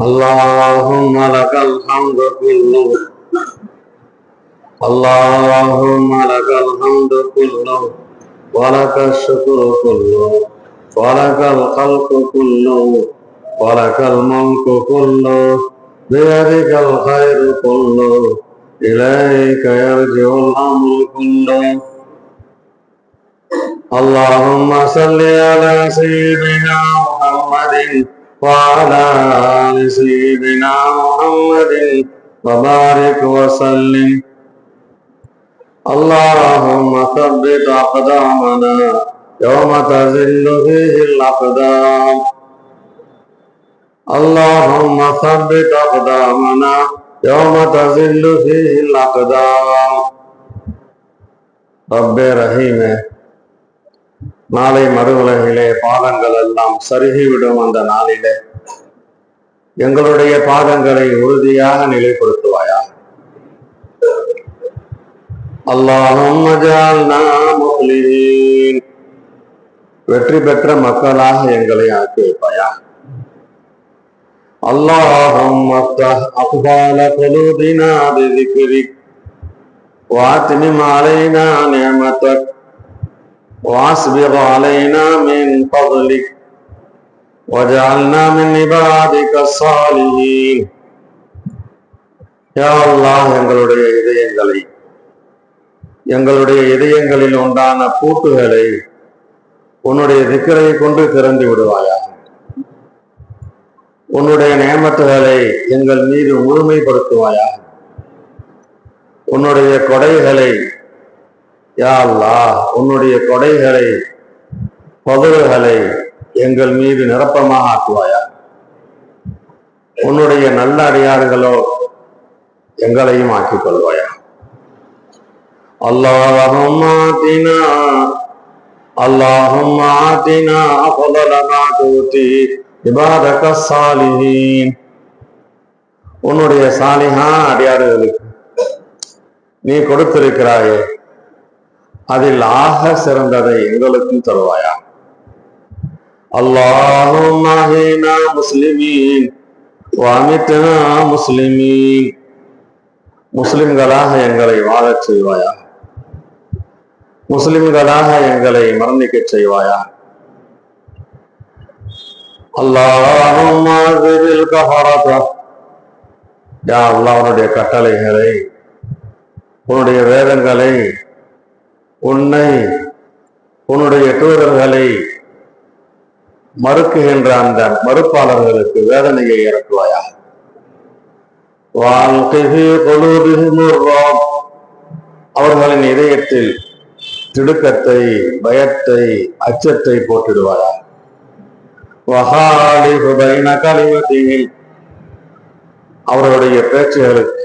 اللهم لك الحمد كله اللهم لك الحمد كله ولك الشكر كله ولك الخلق كله ولك الملك كله بيدك الخير كله إليك يرجع الأمر كله اللهم صل على سيدنا محمد وعلى آل سيدنا محمد وبارك وسلم اللهم ثبت أقدامنا يوم تزل فيه الأقدام اللهم ثبت أقدامنا يوم تزل فيه الأقدام رب رحيم நாளை மறு உலகிலே பாதங்கள் எல்லாம் சருகிவிடும் அந்த நாளிலே. எங்களுடைய பாதங்களை உறுதியாக நிலைப்படுத்துவாயா? அல்லாஹும் வெற்றி பெற்ற மக்களாக எங்களை ஆக்கி வைப்பாயா? அல்லாஹும் அக்பால கொலுதினா வாத்தினி மாலை நான் علينا نعمتك وأسبغ علينا من فضلك واجعلنا من عبادك الصالحين யா அல்லாஹ் எங்களுடைய இதயங்களை எங்களுடைய இதயங்களில் உண்டான பூட்டுகளை உன்னுடைய திக்கரை கொண்டு திறந்து விடுவாயா உன்னுடைய நியமத்துகளை எங்கள் மீது முழுமைப்படுத்துவாயா உன்னுடைய கொடைகளை யா அல்லாஹ் உன்னுடைய கொடைகளை பதுல்களை எங்கள் மீது நிரப்பமாக ஆக்குவாயா உன்னுடைய நல்ல அடியார்களோ எங்களையும் ஆக்கிக் கொள்வாயா اللهم آتنا اللهم آتنا أفضل ما تؤتي عبادك الصالحين உன்னுடைய சாலிஹா அடியாறுகளுக்கு நீ கொடுத்திருக்கிறாயே அதில் ஆக சிறந்ததை எங்களுக்கும் தருவாயா اللهم اهدنا مسلمين وامتنا முஸ்லிமீன் முஸ்லிம்களாக எங்களை வாழச் செய்வாயா முஸ்லிம்களாக எங்களை மரணிக்கச் செய்வாயா அல்லாஹும் யா அல்லாஹ் உன்னுடைய கட்டளைகளை உன்னுடைய வேதங்களை உன்னை உன்னுடைய தூதர்களை மறுக்குகின்ற அந்த மறுப்பாளர்களுக்கு வேதனையை இறக்குவாயா அவர்களின் இதயத்தில் திடுக்கத்தை பயத்தை அச்சத்தை போட்டிடுவாயா அவர்களுடைய பேச்சுகளுக்கு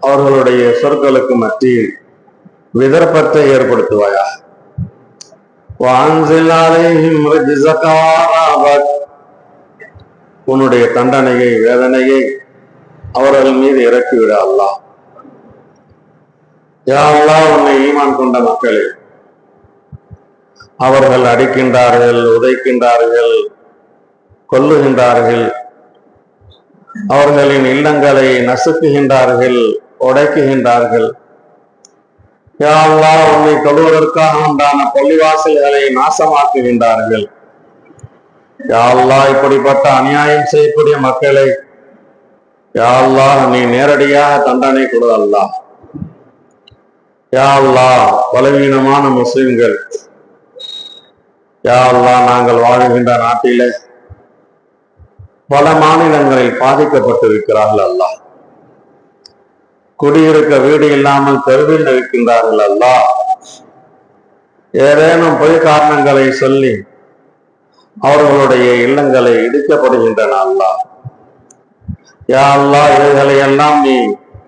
அவர்களுடைய சொற்களுக்கு மத்தியில் விதர்ப்பத்தை ஏற்படுத்துவாயா? உன்னுடைய தண்டனையை வேதனையை அவர்கள் மீது இறக்கிவிட அல்லா யா உன்னை ஈமான் கொண்ட மக்களே அவர்கள் அடிக்கின்றார்கள் உதைக்கின்றார்கள் கொல்லுகின்றார்கள். அவர்களின் இல்லங்களை நசுக்குகின்றார்கள் உடைக்குகின்றார்கள். யா உன்னை தொழுவதற்காக உண்டான பள்ளிவாசல்களை நாசமாக்குகின்றார்கள். யா இப்படிப்பட்ட அநியாயம் செய்யக்கூடிய மக்களை யா நீ நேரடியாக தண்டனை கொடு அல்லா யா அல்லாஹ் பலவீனமான முஸ்லிம்கள் யா நாங்கள் வாழுகின்ற நாட்டிலே பல மாநிலங்களில் பாதிக்கப்பட்டிருக்கிறார்கள் அல்லாஹ். குடியிருக்க வீடு இல்லாமல் தெருவில் இருக்கின்றார்கள் அல்லாஹ் ஏதேனும் பொய் காரணங்களை சொல்லி அவர்களுடைய இல்லங்களை இடிக்கப்படுகின்றன அல்லா யா அல்லா இவைகளை எல்லாம் நீ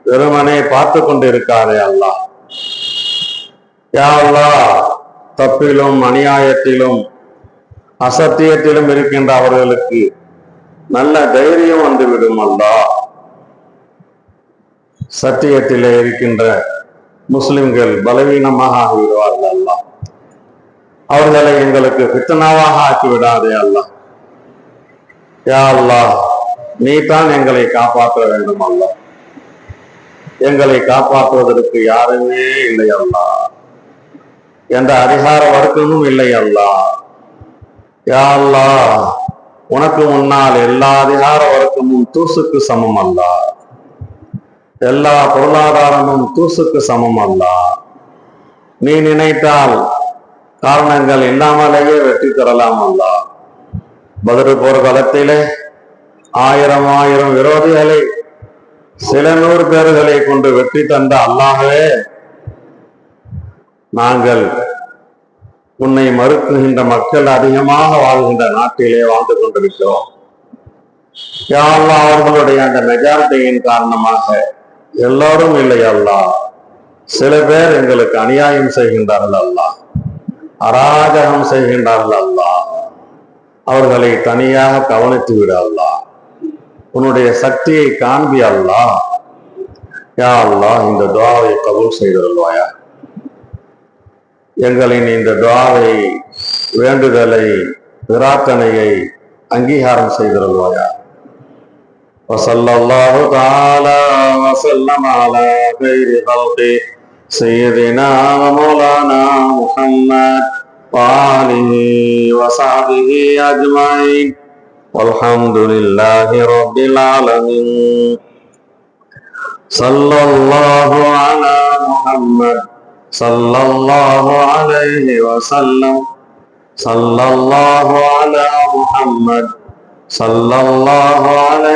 வெறுமனே பார்த்து கொண்டிருக்காதே அல்லாஹ் யா அல்லாஹ் தப்பிலும் அநியாயத்திலும் அசத்தியத்திலும் இருக்கின்ற அவர்களுக்கு நல்ல தைரியம் வந்துவிடும் அல்லா சத்தியத்திலே இருக்கின்ற முஸ்லிம்கள் பலவீனமாக ஆகிவிடுவார்கள் அல்லாஹ் அவர்களை எங்களுக்கு பித்தனாவாக ஆக்கி விடாதே அல்லா. யா அல்லாஹ் நீ தான் எங்களை காப்பாற்ற வேண்டும் அல்ல. எங்களை காப்பாற்றுவதற்கு யாருமே இல்லை அல்லா. எந்த அதிகார வர்க்கமும் இல்லை அல்லா. யா அல்லாஹ் உனக்கு முன்னால் எல்லா அதிகார வர்க்கமும் தூசுக்கு சமம் அல்லா. எல்லா பொருளாதாரமும் தூசுக்கு சமம் அல்ல நீ நினைத்தால் காரணங்கள் இல்லாமலேயே வெற்றி தரலாம் அல்ல பதிரு போர்க்களத்திலே ஆயிரம் ஆயிரம் விரோதிகளை சில நூறு பேர்களை கொண்டு வெற்றி தந்த அல்லாகவே நாங்கள் உன்னை மறுக்குகின்ற மக்கள் அதிகமாக வாழ்கின்ற நாட்டிலே வாழ்ந்து கொண்டிருக்கிறோம். யா அவர்களுடைய அந்த மெஜாரிட்டியின் காரணமாக எல்லாரும் இல்லை அல்லா. சில பேர் எங்களுக்கு அநியாயம் செய்கின்றார்கள் அல்லா. அராஜகம் செய்கின்றார்கள் அல்லா. அவர்களை தனியாக கவனித்து விட அல்லா. உன்னுடைய சக்தியை காண்பி அல்லா. யா அல்லா இந்த துவாவை கபூல் செய்திருவாயா எங்களின் இந்த துவாவை வேண்டுதலை பிரார்த்தனையை அங்கீகாரம் செய்திருவாயா وصلى الله تعالى وسلم على خير خلقه سيدنا ومولانا محمد وآله وصحبه أجمعين. والحمد لله رب العالمين. صلى الله على محمد صلى الله عليه وسلم. صلى الله على محمد صلى الله عليه